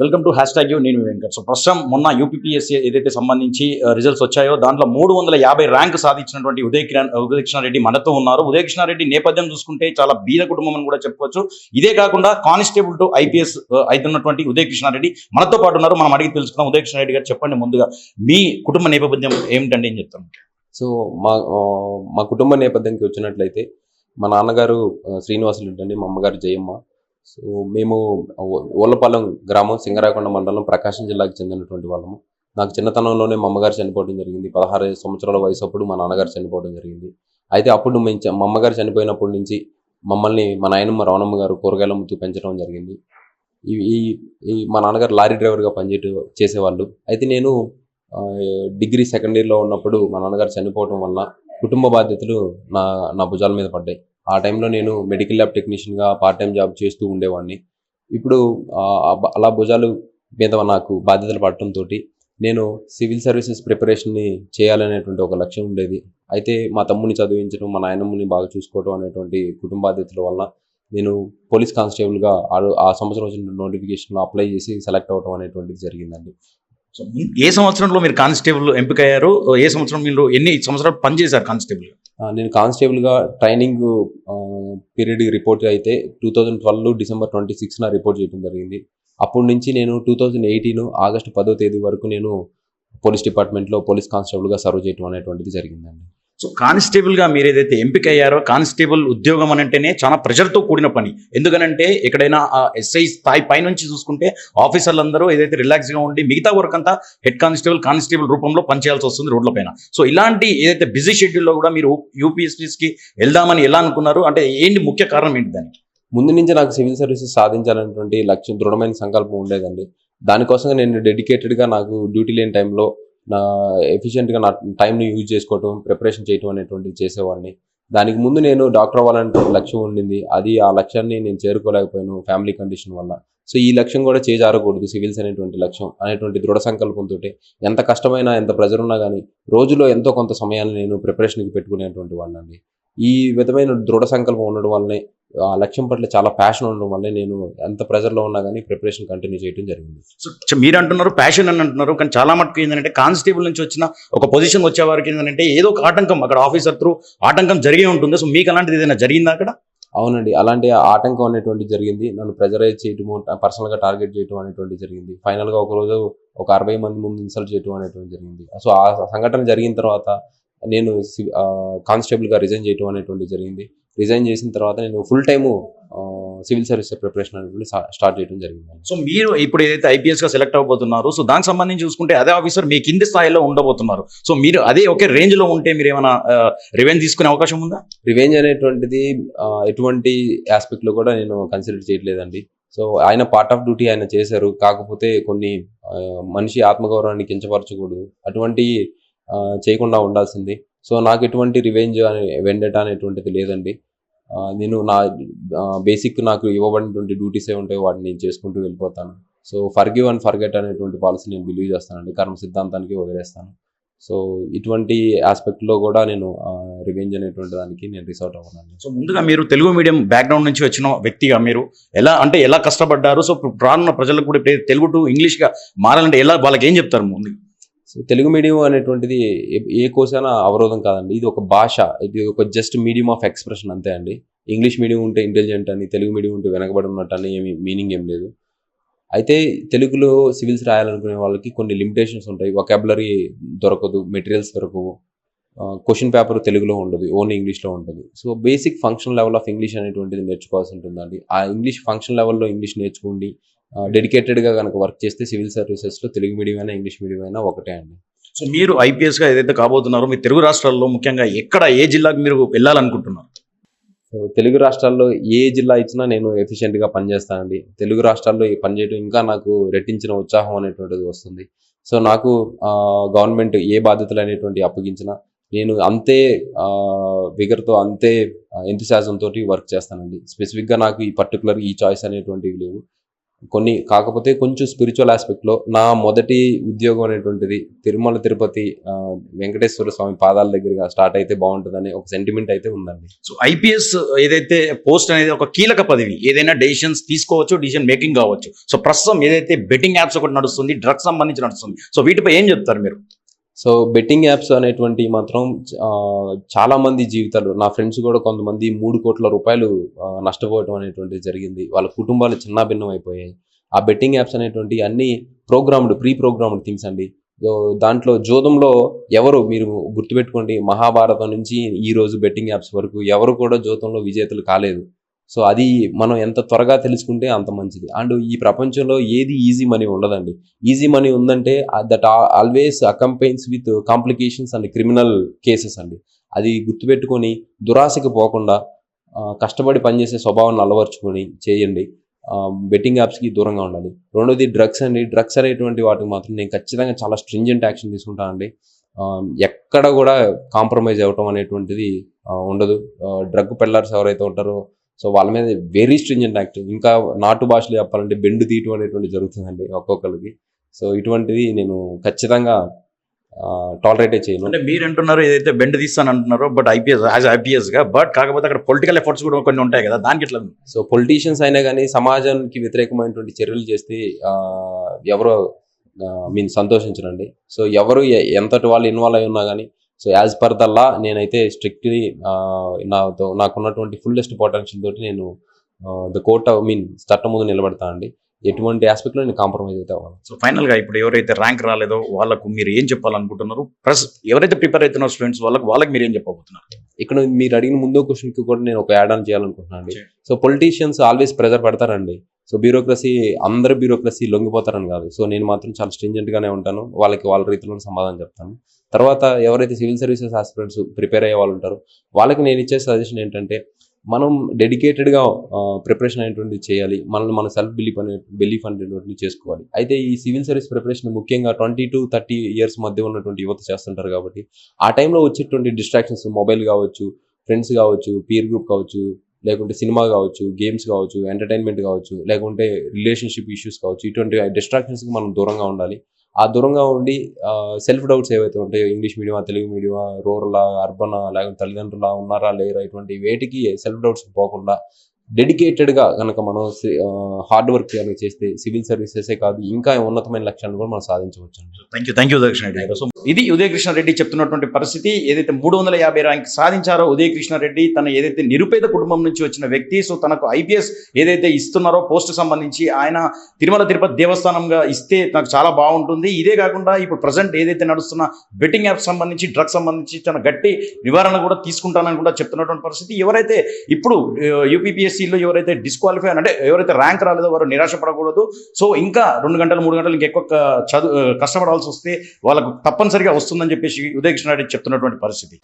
Welcome to hashtag you నేను Venkat. So ప్రస్తుతం మొన్న యూపీపీఎస్సీ ఏదైతే సంబంధించి రిజల్ట్స్ వచ్చాయో దాంట్లో మూడు వందల యాభై ర్యాంక్ సాధించినటువంటి ఉదయ కిరణ్ ఉదయ్ కృష్ణారెడ్డి మనతో ఉన్నారు. ఉదయ్ కృష్ణారెడ్డి నేపథ్యం చూసుకుంటే చాలా బీద కుటుంబం అని కూడా చెప్పుకోవచ్చు. ఇదే కాకుండా కానిస్టేబుల్ టు ఐపీఎస్ అవుతున్నటువంటి ఉదయ్ కృష్ణారెడ్డి మనతో పాటు ఉన్నారు. మనం అడిగి తెలుసుకుందాం. ఉదయ్ కృష్ణారెడ్డి గారు చెప్పండి ముందుగా. మీ కుటుంబ నేపథ్యం ఏమిటండి అని చెప్తాను సో మా మా కుటుంబ నేపథ్యంకి వచ్చినట్లయితే మా నాన్నగారు శ్రీనివాసులు ఏంటండి మా అమ్మగారు జయమ్మ. సో మేము ఓలపాలెం గ్రామం సింగరాకొండ మండలం ప్రకాశం జిల్లాకు చెందినటువంటి వాళ్ళము. నాకు చిన్నతనంలోనే మా అమ్మగారు చనిపోవడం జరిగింది. పదహారు సంవత్సరాల వయసు అప్పుడు మా నాన్నగారు చనిపోవడం జరిగింది. అయితే అప్పుడు మేము మా అమ్మగారు చనిపోయినప్పటి నుంచి మమ్మల్ని మా నాయనమ్మ రవణమ్మ గారు కూరగాయలు అమ్ముతూ పెంచడం జరిగింది. ఈ ఈ- మా నాన్నగారు లారీ డ్రైవర్గా పనిచేయటం చేసేవాళ్ళు. అయితే నేను డిగ్రీ సెకండ్ ఇయర్లో ఉన్నప్పుడు మా నాన్నగారు చనిపోవడం వల్ల కుటుంబ బాధ్యతలు నా నా భుజాల మీద పడ్డాయి. ఆ టైంలో నేను మెడికల్ ల్యాబ్ టెక్నీషియన్గా పార్ట్ టైం జాబ్ చేస్తూ ఉండేవాడిని. ఇప్పుడు అలా భుజాలు మీద నాకు బాధ్యతలు పడటంతో నేను సివిల్ సర్వీసెస్ ప్రిపరేషన్ని చేయాలనేటువంటి ఒక లక్ష్యం ఉండేది. అయితే మా తమ్ముని చదివించడం మా నాయనమ్మని బాగా చూసుకోవడం అనేటువంటి కుటుంబ బాధ్యతల వల్ల నేను పోలీస్ కానిస్టేబుల్గా ఆ- ఆ సంవత్సరం వచ్చిన నోటిఫికేషన్లో అప్లై చేసి సెలెక్ట్ అవ్వడం అనేటువంటిది జరిగిందండి. సో ఏ సంవత్సరంలో మీరు కానిస్టేబుల్ ఎంపిక అయ్యారు ఏ సంవత్సరం మీరు ఎన్ని సంవత్సరాలు పనిచేశారు కానిస్టేబుల్ నేను కానిస్టేబుల్గా ట్రైనింగ్ పీరియడ్ రిపోర్ట్ అయితే two thousand twelve December twenty సిక్స్న report చేయడం జరిగింది. అప్పటి నుంచి నేను టూ థౌజండ్ ఎయిటీన్ ఆగస్టు పదో తేదీ వరకు నేను పోలీస్ డిపార్ట్మెంట్లో పోలీస్ కానిస్టేబుల్గా సర్వ్ చేయడం అనేటువంటిది జరిగిందండి. సో కానిస్టేబుల్గా మీరు ఏదైతే ఎంపిక అయ్యారో కానిస్టేబుల్ ఉద్యోగం అని అంటేనే చాలా ప్రెషర్తో కూడిన పని. ఎందుకనంటే ఎక్కడైనా ఎస్ఐ స్థాయి పైనుంచి చూసుకుంటే ఆఫీసర్లు అందరూ ఏదైతే రిలాక్స్గా ఉండి మిగతా వర్క్ అంతా హెడ్ కానిస్టేబుల్ కానిస్టేబుల్ రూపంలో పనిచేయాల్సి వస్తుంది రోడ్ల పైన. సో ఇలాంటి ఏదైతే బిజీ షెడ్యూల్లో కూడా మీరు యూపీఎస్సీస్కి వెళ్దామని ఎలా అనుకున్నారు? అంటే ఏంటి ముఖ్య కారణం ఏంటి దానికి? ముందు నుంచి నాకు సివిల్ సర్వీసెస్ సాధించాలనేటువంటి లక్ష్యం దృఢమైన సంకల్పం ఉండేదండి. దానికోసం నేను డెడికేటెడ్గా నాకు డ్యూటీ లేని టైంలో నా ఎఫిషియెంట్గా నా టైంని యూజ్ చేసుకోవటం ప్రిపరేషన్ చేయటం అనేటువంటిది చేసేవాడిని. దానికి ముందు నేను డాక్టర్ అవ్వాలనే లక్ష్యం ఉండింది. అది ఆ లక్ష్యాన్ని నేను చేరుకోలేకపోయాను ఫ్యామిలీ కండిషన్ వల్ల. సో ఈ లక్ష్యం కూడా చేజారకూడదు సివిల్స్ అనేటువంటి లక్ష్యం అనేటువంటి దృఢ సంకల్పంతో ఎంత కష్టమైనా ఎంత ప్రెజర్ ఉన్నా కానీ రోజులో ఎంతో కొంత సమయాన్ని నేను ప్రిపరేషన్కి పెట్టుకునేటువంటి వాడినండి. ఈ విధమైన దృఢ సంకల్పం ఉండడం వల్లనే ఆ లక్ష్యం పట్ల చాలా ప్యాషన్ ఉండడం వల్లే నేను ఎంత ప్రెజర్లో ఉన్నా కానీ ప్రిపరేషన్ కంటిన్యూ చేయడం జరిగింది. సో మీరు అంటున్నారు ప్యాషన్ అని అంటున్నారు కానీ చాలా మటుకు ఏంటంటే కానిస్టేబుల్ నుంచి వచ్చిన ఒక పొజిషన్ వచ్చే వారికి ఏంటంటే ఏదో ఒక ఆటంకం అక్కడ ఆఫీసర్ త్రూ ఆటంకం జరిగే ఉంటుంది. సో మీకు అలాంటిది ఏదైనా జరిగిందా అక్కడ? అవునండి. అలాంటి ఆటంకం అనేటువంటి జరిగింది. నన్ను ప్రెజరైజ్ చేయటము పర్సనల్గా టార్గెట్ చేయటం అనేటువంటి జరిగింది. ఫైనల్గా ఒక రోజు ఒక అరవై మంది ముందు ఇన్సల్ట్ చేయటం అనేటువంటి జరిగింది. సో ఆ సంఘటన జరిగిన తర్వాత నేను కానిస్టేబుల్గా రిజైన్ చేయటం అనేటువంటి జరిగింది. రిజైన్ చేసిన తర్వాత నేను full time civil service preparation అనేటువంటి స్టార్ట్ చేయడం జరిగింది. సో మీరు ఇప్పుడు ఏదైతే ఐపీఎస్గా సెలెక్ట్ అవబోతున్నారు సో దానికి సంబంధించి చూసుకుంటే అదే ఆఫీసర్ మీ కింది స్థాయిలో ఉండబోతున్నారు. సో మీరు అదే ఒకే రేంజ్లో ఉంటే మీరు ఏమైనా రివెంజ్ తీసుకునే అవకాశం ఉందా? రివెంజ్ అనేటువంటిది ఎటువంటి ఆస్పెక్ట్లో కూడా నేను కన్సిడర్ చేయట్లేదండి. సో ఆయన పార్ట్ ఆఫ్ డ్యూటీ ఆయన చేశారు. కాకపోతే కొన్ని మనిషి ఆత్మగౌరవాన్ని కించపరచకూడదు. అటువంటి చేయకుండా ఉండాల్సింది. సో నాకు ఎటువంటి రివెంజ్ అని వెండట అనేటువంటిది లేదండి. నేను నా బేసిక్ నాకు ఇవ్వబడినటువంటి డ్యూటీస్ ఏ ఉంటాయో వాటిని నేను చేసుకుంటూ వెళ్ళిపోతాను. సో ఫర్గివ్ అండ్ ఫర్గెట్ అనేటువంటి పాలసీ నేను బిలీవ్ చేస్తానండి. కర్మ సిద్ధాంతానికి వదిలేస్తాను. సో ఇటువంటి ఆస్పెక్ట్లో కూడా నేను రివెంజ్ అనేటువంటి దానికి నేను రిసార్ట్ అవ్వనండి. సో ముందుగా మీరు తెలుగు మీడియం బ్యాక్గ్రౌండ్ నుంచి వచ్చిన వ్యక్తిగా మీరు ఎలా అంటే ఎలా కష్టపడ్డారు? సో ఇప్పుడు రానున్న ప్రజలకు కూడా తెలుగు టు ఇంగ్లీష్గా మారాలంటే ఎలా వాళ్ళకి ఏం చెప్తారు ముందుగా? సో తెలుగు మీడియం అనేటువంటిది ఏ- కోసైనా అవరోధం కాదండి. ఇది ఒక భాష ఇది ఒక జస్ట్ మీడియం ఆఫ్ ఎక్స్ప్రెషన్ అంతే అండి. ఇంగ్లీష్ మీడియం ఉంటే ఇంటెలిజెంట్ అని తెలుగు మీడియం ఉంటే వెనకబడి ఉన్నట్టు అని ఏమి మీనింగ్ ఏం లేదు. అయితే తెలుగులో సివిల్స్ రాయాలనుకునే వాళ్ళకి కొన్ని లిమిటేషన్స్ ఉంటాయి. వొకాబులరీ దొరకదు మెటీరియల్స్ దొరకవు. క్వశ్చన్ పేపర్ తెలుగులో ఉండదు ఓన్లీ ఇంగ్లీష్లో ఉంటుంది. So basic function level of English అనేటువంటిది నేర్చుకోవాల్సి ఉంటుందండి. ఆ ఇంగ్లీష్ ఫంక్షన్ లెవెల్లో ఇంగ్లీష్ నేర్చుకోండి. డెడికేటెడ్గా కనుక వర్క్ చేస్తే సివిల్ సర్వీసెస్లో తెలుగు మీడియం అయినా ఇంగ్లీష్ మీడియం అయినా ఒకటే అండి. సో మీరు ఐపీఎస్గా ఏదైతే కాబోతున్నారో మీ తెలుగు రాష్ట్రాల్లో ముఖ్యంగా ఎక్కడ ఏ జిల్లాకు మీరు వెళ్ళాలనుకుంటున్నారు? సో తెలుగు రాష్ట్రాల్లో ఏ జిల్లా ఇచ్చినా నేను ఎఫిషియెంట్గా పనిచేస్తానండి తెలుగు రాష్ట్రాల్లో ఈ పనిచేయడం ఇంకా నాకు రెట్టించిన ఉత్సాహం అనేటువంటిది వస్తుంది. సో నాకు గవర్నమెంట్ ఏ బాధ్యతలు అనేటువంటి అప్పగించినా నేను అంతే విగర్తో అంతే ఎంతుశాజంతో వర్క్ చేస్తానండి. స్పెసిఫిక్గా నాకు ఈ పర్టికులర్ ఈ చాయిస్ అనేటువంటివి లేవు. కొన్ని కాకపోతే కొంచెం స్పిరిచువల్ ఆస్పెక్ట్లో నా మొదటి ఉద్యోగం అనేటువంటిది తిరుమల తిరుపతి వెంకటేశ్వర స్వామి పాదాల దగ్గరగా స్టార్ట్ అయితే బాగుంటుందని ఒక సెంటిమెంట్ అయితే ఉందండి. సో ఐపీఎస్ ఏదైతే పోస్ట్ అనేది ఒక కీలక పదవి ఏదైనా డెసిషన్స్ తీసుకోవచ్చు డిసిషన్ మేకింగ్ కావచ్చు. సో ప్రస్తుతం ఏదైతే బెట్టింగ్ యాప్స్ ఒకటి నడుస్తుంది డ్రగ్స్ సంబంధించి నడుస్తుంది. సో వీటిపై ఏం చెప్తారు మీరు? సో బెట్టింగ్ యాప్స్ అనేటువంటి మాత్రం చాలా మంది జీవితాలు నా ఫ్రెండ్స్ కూడా కొంతమంది మూడు కోట్ల రూపాయలు నష్టపోవడం అనేటువంటిది జరిగింది. వాళ్ళ కుటుంబాలు చిన్న భిన్నం అయిపోయాయి ఆ బెట్టింగ్ యాప్స్ అనేటువంటి అన్ని ప్రోగ్రామ్డ్ ప్రీ ప్రోగ్రామ్డ్ థింగ్స్ అండి. సో దాంట్లో జోదంలో ఎవరు మీరు గుర్తుపెట్టుకోండి మహాభారతం నుంచి ఈరోజు బెట్టింగ్ యాప్స్ వరకు ఎవరు కూడా జోతంలో విజేతలు కాలేదు. సో అది మనం ఎంత త్వరగా తెలుసుకుంటే అంత మంచిది. అండ్ ఈ ప్రపంచంలో ఏది ఈజీ మనీ ఉండదండి. ఈజీ మనీ ఉందంటే that always accompanies with complications and criminal cases అండి. అది గుర్తుపెట్టుకొని దురాశకి పోకుండా కష్టపడి పనిచేసే స్వభావాన్ని అలవర్చుకొని చేయండి. బెట్టింగ్ యాప్స్కి దూరంగా ఉండాలి రెండోది డ్రగ్స్ అండి. డ్రగ్స్ అనేటువంటి వాటికి మాత్రం నేను ఖచ్చితంగా చాలా స్ట్రింజెంట్ యాక్షన్ తీసుకుంటానండి. ఎక్కడ కూడా కాంప్రమైజ్ అవ్వటం అనేటువంటిది ఉండదు. డ్రగ్ పెల్లర్స్ ఎవరైతే ఉంటారో సో వాళ్ళ మీద వెరీ స్ట్రింజెంట్ యాక్టింగ్ ఇంకా నాటు భాషలో చెప్పాలంటే బెండు తీయటం అనేటువంటి జరుగుతుందండి ఒక్కొక్కరికి సో ఇటువంటిది నేను ఖచ్చితంగా టాలరేటే చేయను. అంటే మీరు అంటున్నారు ఏదైతే బెండ్ తీస్తాను అంటున్నారో బట్ ఐపీఎస్ యాజ్ ఐపీఎస్గా బట్ కాకపోతే అక్కడ పొలిటికల్ ఎఫర్ట్స్ కూడా కొన్ని ఉంటాయి కదా దానికి ఎట్లా? సో పొలిటీషియన్స్ అయినా కానీ సమాజానికి వ్యతిరేకమైనటువంటి చర్యలు చేస్తే ఎవరో మీన్ సంతోషించరండి. సో ఎవరు ఎంతటి వాళ్ళు ఇన్వాల్వ్ అయి ఉన్నా కానీ so as per the law నేనైతే స్ట్రిక్ట్లీ నాతో నాకున్నటువంటి ఫుల్లెస్ట్ పొటెన్షియల్ తోటి నేను ద కోర్ట్ మీన్ చట్టం ముందు నిలబడతా అండి. ఎటువంటి ఆస్పెక్ట్లో నేను కాంప్రమైజ్ అయితే అవ్వాలి సో ఫైనల్గా ఇప్పుడు ఎవరైతే ర్యాంక్ రాలేదో వాళ్ళకు మీరు ఏం చెప్పాలనుకుంటున్నారు? ప్లస్ ఎవరైతే ప్రిపేర్ అవుతున్నారో స్టూడెంట్స్ వాళ్ళకి వాళ్ళకి మీరు ఏం చెప్పబోతున్నారు? ఇక్కడ మీరు అడిగిన ముందో క్వశ్చన్కి కూడా నేను ఒక యాడ్ ఆన్ చేయాలనుకుంటున్నాను అండి. సో పొలిటీషియన్స్ ఆల్వేస్ ప్రెజర్ పెడతారండి. సో బ్యూరోక్రసీ అందరు బ్యూరోక్రసీ లొంగిపోతారని కాదు. సో నేను మాత్రం చాలా స్ట్రింజెంట్గానే ఉంటాను. వాళ్ళకి వాళ్ళ రీతిలో సమాధానం చెప్తాను. తర్వాత ఎవరైతే సివిల్ సర్వీసెస్ ఆస్పిరెంట్స్ ప్రిపేర్ అయ్యే వాళ్ళు ఉంటారో వాళ్ళకి నేను ఇచ్చే సజెషన్ ఏంటంటే మనం డెడికేటెడ్గా ప్రిపరేషన్ అనేటువంటి చేయాలి. మనల్ని మన సెల్ఫ్ బిలీఫ్ అనే బిలీఫ్ అనేటువంటి చేసుకోవాలి. అయితే ఈ సివిల్ సర్వీస్ ప్రిపరేషన్ ముఖ్యంగా ట్వంటీ టు థర్టీ ఇయర్స్ మధ్య ఉన్నటువంటి యువత చేస్తుంటారు కాబట్టి ఆ టైంలో వచ్చేటువంటి డిస్ట్రాక్షన్స్ మొబైల్ కావచ్చు ఫ్రెండ్స్ కావచ్చు పీర్ గ్రూప్ కావచ్చు లేకుంటే సినిమా కావచ్చు గేమ్స్ కావచ్చు ఎంటర్టైన్మెంట్ కావచ్చు లేకుంటే రిలేషన్షిప్ ఇష్యూస్ కావచ్చు ఇటువంటి డిస్ట్రాక్షన్స్కి మనం దూరంగా ఉండాలి. ఆ దూరంగా ఉండి సెల్ఫ్ డౌట్స్ ఏవైతే ఉంటాయో ఇంగ్లీష్ మీడియమా తెలుగు మీడియమా రూరలా అర్బనా లేకుంటే తల్లిదండ్రులా ఉన్నారా లేరా ఇటువంటి వేటికి సెల్ఫ్ డౌట్స్ పోకుండా డెడికేటెడ్గా కనుక మనం హార్డ్ వర్క్ కనుక చేస్తే సివిల్ సర్వీసెసే కాదు ఇంకా ఉన్నతమైన లక్ష్యాలను కూడా మనం సాధించవచ్చు. థ్యాంక్ యూ థ్యాంక్ యూ గారు సో ఇది ఉదయ కృష్ణారెడ్డి చెప్తున్నటువంటి పరిస్థితి. ఏదైతే మూడు వందల యాభై ర్యాంక్ సాధించారో ఉదయ కృష్ణారెడ్డి తన ఏదైతే నిరుపేద కుటుంబం నుంచి వచ్చిన వ్యక్తి సో తనకు ఐపీఎస్ ఏదైతే ఇస్తున్నారో పోస్ట్ సంబంధించి ఆయన తిరుమల తిరుపతి దేవస్థానంగా ఇస్తే నాకు చాలా బాగుంటుంది. ఇదే కాకుండా ఇప్పుడు ప్రజెంట్ ఏదైతే నడుస్తున్న బెట్టింగ్ యాప్ సంబంధించి డ్రగ్స్ సంబంధించి తన గట్టి నివారణ కూడా తీసుకుంటానని కూడా చెప్తున్నటువంటి పరిస్థితి. ఎవరైతే ఇప్పుడు ఎస్సీలో ఎవరైతే డిస్క్వాలిఫై అంటే ఎవరైతే ర్యాంక్ రాలేదో వారు నిరాశపడకూడదు. సో ఇంకా రెండు గంటలు మూడు గంటలు ఇంకెక్కువ చదువు కష్టపడాల్సి వస్తే వాళ్ళకు తప్పనిసరిగా వస్తుందని చెప్పేసి ఉదయకృష్ణ రెడ్డి చెప్తున్నటువంటి పరిస్థితి.